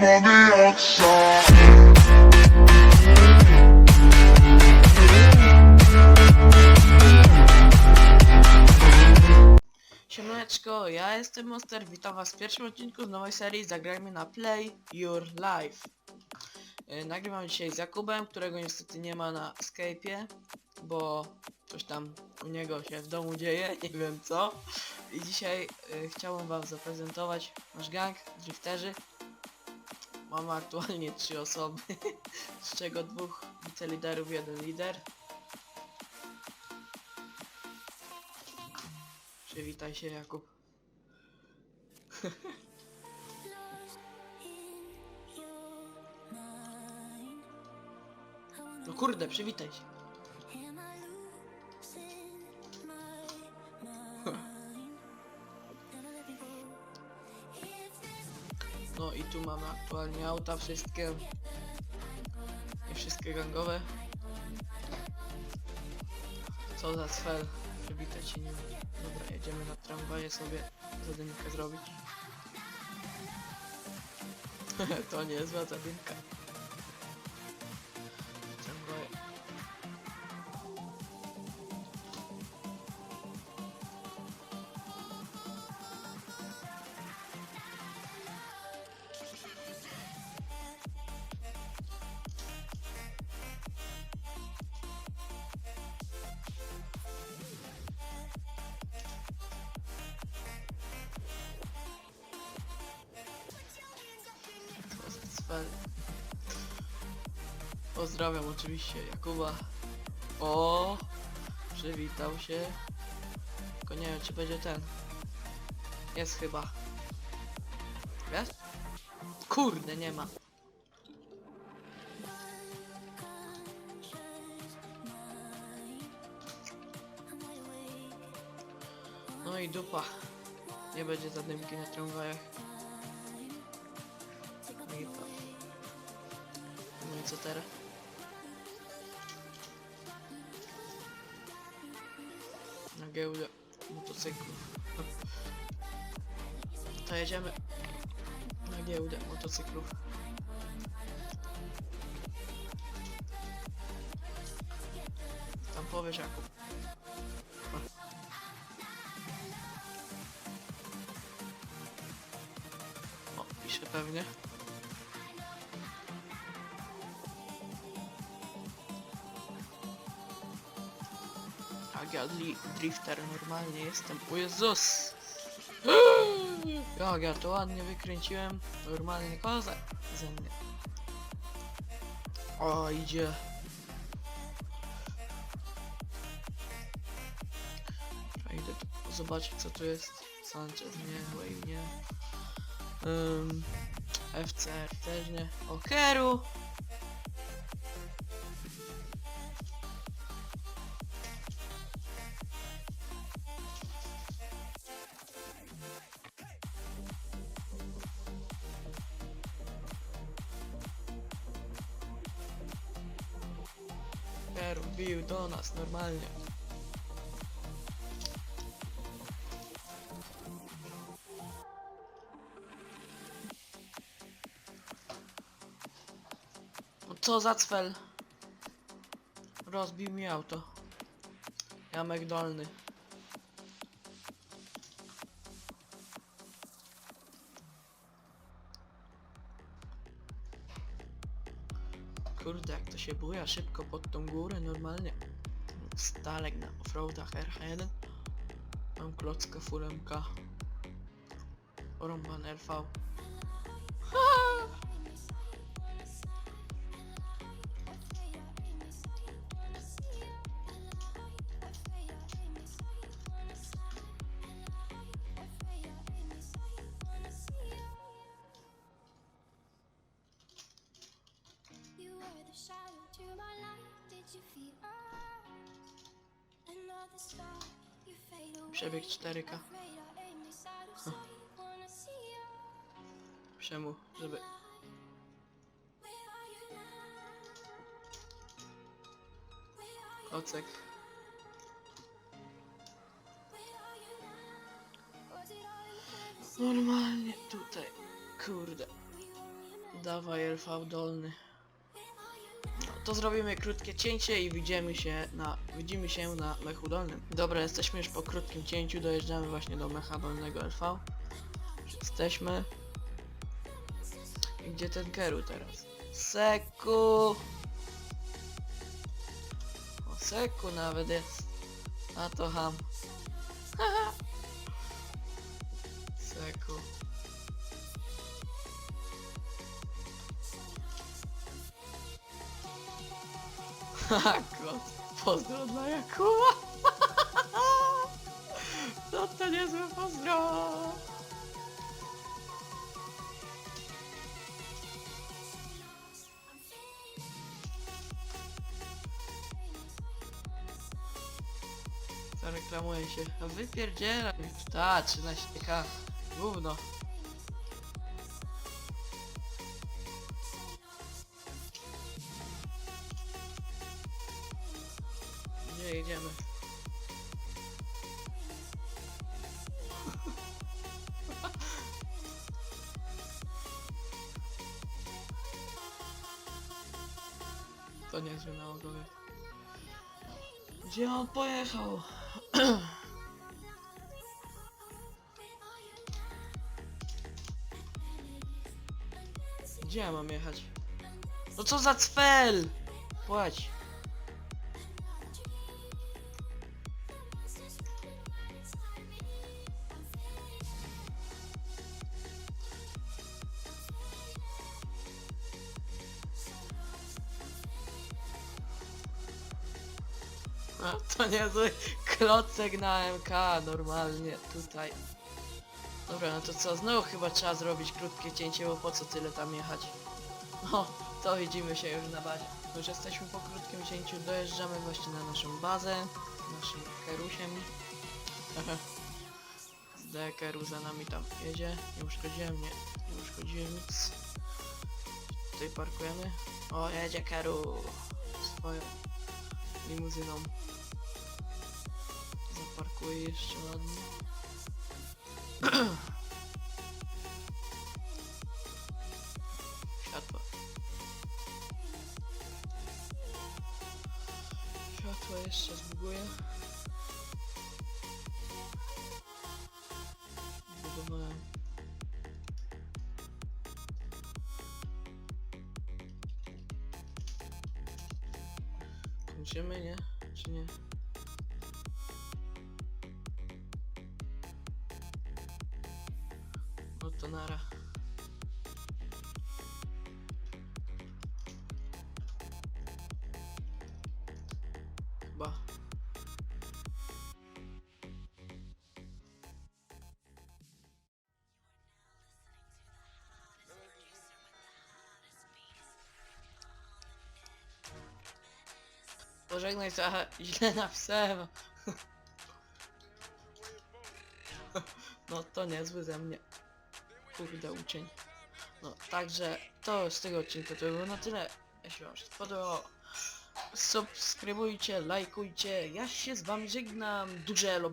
I'm. Siemaneczko, ja jestem Monster, witam was w pierwszym odcinku z nowej serii Zagrajmy na Play Your Life. Yy, Nagrywam dzisiaj z Jakubem, którego niestety nie ma na Skype'ie, bo coś tam u niego się w domu dzieje, nie wiem co. I dzisiaj yy, chciałbym wam zaprezentować nasz gang, drifterzy. Mamy aktualnie trzy osoby, z czego dwóch wiceliderów, jeden lider. Przywitaj się Jakub. No kurde, przywitaj się. I tu mamy aktualnie auta wszystkie. Nie wszystkie gangowe. Co za cfel. Przywitać się nie. Dobra, jedziemy na tramwaje sobie zadymkę zrobić. to nie jest zła Za cfel. Pozdrawiam oczywiście Jakuba. O, przywitał się. Tylko nie wiem czy będzie ten. Jest chyba. Jest? Kurde, nie ma. No i dupa. Nie będzie zadymki na tramwajach. No co teraz? Na giełdę motocyklów. To jedziemy na giełdę motocyklów. Tam powiesz Jakub. O, pisze pewnie. Ja dli- drifter normalnie jestem. O Jezus! Jak ja to ładnie wykręciłem. Normalnie koza ze mnie. O, idzie. Idę tu zobaczyć co tu jest. Sanchez nie, Way nie. Um, FCR też nie. Okeru! Okeru bił do nas normalnie. No co za cfel? Rozbił mi auto. Jamek dolny. Kurde, jak to się buja szybko pod tą górę, normalnie. Stalek na offroadach RH1. Mam klocka fulemka. Orąban RV. You Was it all in the fantasy? Normalnie tutaj. Kurde. Dawaj LV dolny. To zrobimy krótkie cięcie i widzimy się na, widzimy się na mechu dolnym. Dobra, jesteśmy już po krótkim cięciu, dojeżdżamy właśnie do mecha dolnego LV. Jesteśmy. Gdzie ten Keru teraz? Seku! O, Seku nawet jest. A to ham. Haha. Kot. Pozdro dla Jakuba. No to niezłe pozdro. Zareklamuję się. A wypierdzielaj. Ta, 13k. Gówno. Gdzie jedziemy? To niezły nałogowy. Gdzie on pojechał? Gdzie ja mam jechać? No co za cfel! Płać. To niezły klocek na MK, normalnie, tutaj. Dobra, no to co, znowu chyba trzeba zrobić krótkie cięcie, bo po co tyle tam jechać? No, to widzimy się już na bazie. Już jesteśmy po krótkim cięciu, dojeżdżamy właśnie na naszą bazę, naszym kerusiem. Z Keru za nami tam jedzie, nie uszkodziłem, nie, nie uszkodziłem nic. Tutaj parkujemy. O, jedzie Keru limuzyną. Zaparkuję jeszcze ładnie. Światła. Światła jeszcze zbuguję. Kończymy, nie? Czy nie? No to Pożegnaj trochę źle napisałem. No to niezły ze mnie. Kurde uczeń. No także to z tego odcinka to było na tyle. Jeśli wam się podobało, subskrybujcie, lajkujcie. Ja się z wami żegnam. Duże Elo.